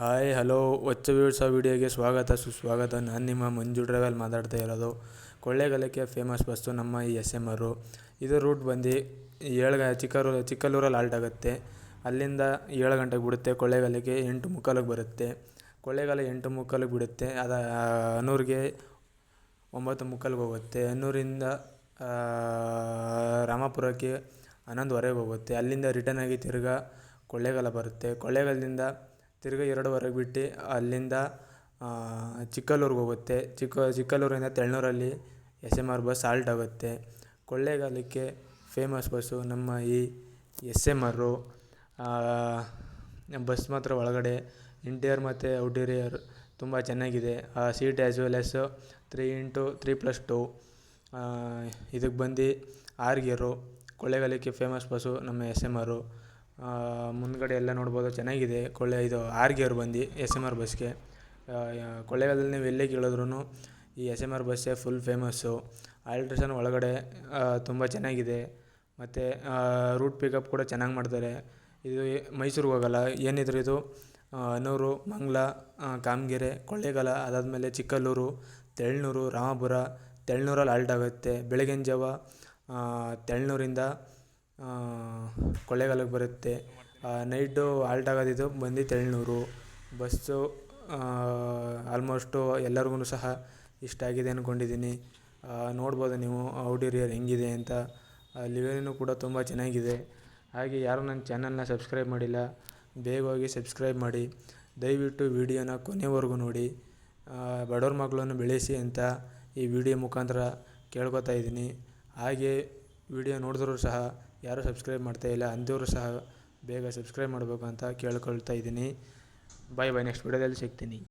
Hi hello ಹೊಚ್ಚ ಆ ವಿಡಿಯೋಗೆ ಸ್ವಾಗತ, ಸುಸ್ವಾಗತ. ನಾನು ನಿಮ್ಮ ಮಂಜು ಡ್ರೈವಲ್ ಮಾತಾಡ್ತಾ ಇರೋದು. ಕೊಳ್ಳೇಗಾಲಕ್ಕೆ ಫೇಮಸ್ ಬಸ್ಸು ನಮ್ಮ ಈ ಎಸ್ ಎಂ ಆರು ಇದು ರೂಟ್ ಬಂದು ಏಳು ಚಿಕ್ಕರು, ಚಿಕ್ಕಲ್ಲೂರಲ್ಲಿ ಆಲ್ಟ್ ಆಗುತ್ತೆ. ಅಲ್ಲಿಂದ ಏಳು ಗಂಟೆಗೆ ಬಿಡುತ್ತೆ. ಕೊಳ್ಳೇಗಾಲಕ್ಕೆ ಎಂಟು ಮುಕ್ಕಾಲಿಗೆ ಬರುತ್ತೆ. ಕೊಳ್ಳೇಗಾಲ ಎಂಟು ಮುಕ್ಕಾಲಿಗೆ ಬಿಡುತ್ತೆ. ಅದು ಹನೂರಿಗೆ ಒಂಬತ್ತು ಮುಕ್ಕಾಲಿಗೆ ಹೋಗುತ್ತೆ. ಹನ್ನೂರಿಂದ ರಾಮಾಪುರಕ್ಕೆ ಹನ್ನೊಂದುವರೆಗೆ ಹೋಗುತ್ತೆ. ಅಲ್ಲಿಂದ ರಿಟರ್ನ್ ಆಗಿ ತಿರ್ಗಾ ಕೊಳ್ಳೇಗಾಲ ಬರುತ್ತೆ. ಕೊಳ್ಳೇಗಾಲದಿಂದ ತಿರ್ಗಾ ಎರಡುವರೆಗೆ ಬಿಟ್ಟು ಅಲ್ಲಿಂದ ಚಿಕ್ಕಲ್ಲೂರಿಗೆ ಹೋಗುತ್ತೆ. ಚಿಕ್ಕ, ಚಿಕ್ಕಲ್ಲೂರಿಂದ ತೆಳ್ನೂರಲ್ಲಿ S M R bus halt ಆಗುತ್ತೆ. ಕೊಳ್ಳೇಗಾಲಕ್ಕೆ ಫೇಮಸ್ ಬಸ್ಸು ನಮ್ಮ ಈ ಎಸ್ ಎಂ ಆರು. ಬಸ್ ಮಾತ್ರ ಒಳಗಡೆ. ಇಂಟೀರಿಯರ್ ಮತ್ತು ಔಟೀರಿಯರ್ ತುಂಬ ಚೆನ್ನಾಗಿದೆ. ಆ seat as well S three into three plus two ಇದಕ್ಕೆ ಬಂದು ಆರ್ ಗಿಯರು ಕೊಳ್ಳೇಗಾಲಕ್ಕೆ ಫೇಮಸ್ ಬಸ್ಸು ನಮ್ಮ ಎಸ್ ಎಂ ಆರು. ಮುಂದುಗಡೆ ಎಲ್ಲ ನೋಡ್ಬೋದು, ಚೆನ್ನಾಗಿದೆ. ಕೊಳ್ಳೆ ಇದು ಆರ್ ಗೇರ್ ಬಂದು ಎಸ್ ಎಂ ಆರ್ ಬಸ್ಗೆ ಕೊಳ್ಳೇಗಾಲದಲ್ಲಿ ನೀವು ಎಲ್ಲೇ ಕೇಳಿದ್ರೂ ಈ ಎಸ್ ಎಂ ಆರ್ ಬಸ್ಸೇ ಫುಲ್ ಫೇಮಸ್ಸು ಆಲ್ಟ್ರೇಷನ್ ಒಳಗಡೆ ತುಂಬ ಚೆನ್ನಾಗಿದೆ. ಮತ್ತು ರೂಟ್ ಪಿಕಪ್ ಕೂಡ ಚೆನ್ನಾಗಿ ಮಾಡ್ತಾರೆ. ಇದು ಮೈಸೂರಿಗೆ ಹೋಗಲ್ಲ. ಏನಿದ್ರು ಇದು ಅನೂರು ಮಂಗ್ಲ ಕಾಮಗೆರೆ, ಕೊಳ್ಳೇಗಾಲ, ಅದಾದಮೇಲೆ ಚಿಕ್ಕಲ್ಲೂರು, ತೆಳ್ನೂರು, ರಾಮಪುರ, ತೆಳ್ನೂರಲ್ಲಿ ಆಲ್ಟ್ ಆಗುತ್ತೆ. ಬೆಳಗಿನ ಜಾವ ತೆಳ್ನೂರಿಂದ ಕೊಳ್ಳೇಗಾಲಕ್ಕೆ ಬರುತ್ತೆ. ನೈಟು ಆಲ್ಟ್ ಆಗೋದಿದ್ದು ಬಂದು ತೆಳ್ನೂರು ಬಸ್ಸು ಆಲ್ಮೋಸ್ಟು ಎಲ್ಲರಿಗೂ ಸಹ ಇಷ್ಟ ಆಗಿದೆ ಅಂದ್ಕೊಂಡಿದ್ದೀನಿ ನೋಡ್ಬೋದು ನೀವು ಔಟೀರಿಯರ್ ಹೆಂಗಿದೆ ಅಂತ. ಲಿವರಿನೂ ಕೂಡ ತುಂಬ ಚೆನ್ನಾಗಿದೆ. ಹಾಗೆ ಯಾರು ನನ್ನ ಚಾನಲ್ನ ಸಬ್ಸ್ಕ್ರೈಬ್ ಮಾಡಿಲ್ಲ, ಬೇಗ ಹೋಗಿ ಸಬ್ಸ್ಕ್ರೈಬ್ ಮಾಡಿ. ದಯವಿಟ್ಟು ವಿಡಿಯೋನ ಕೊನೆವರೆಗೂ ನೋಡಿ. ಬಡವ್ರ ಮಕ್ಕಳನ್ನು ಬೆಳೆಸಿ ಅಂತ ಈ ವಿಡಿಯೋ ಮುಖಾಂತರ ಕೇಳ್ಕೊತಾ ಇದ್ದೀನಿ. ಹಾಗೆ ವಿಡಿಯೋ ನೋಡಿದ್ರು ಸಹ ಯಾರೂ ಸಬ್ಸ್ಕ್ರೈಬ್ ಮಾಡ್ತಾ ಇಲ್ಲ ಅಂದವರು ಸಹ ಬೇಗ ಸಬ್ಸ್ಕ್ರೈಬ್ ಮಾಡಬೇಕು ಅಂತ ಕೇಳ್ಕೊಳ್ತಾ ಇದ್ದೀನಿ. ಬಾಯ್ ಬಾಯ್ ನೆಕ್ಸ್ಟ್ ವಿಡಿಯೋದಲ್ಲಿ ಸಿಗ್ತೀನಿ.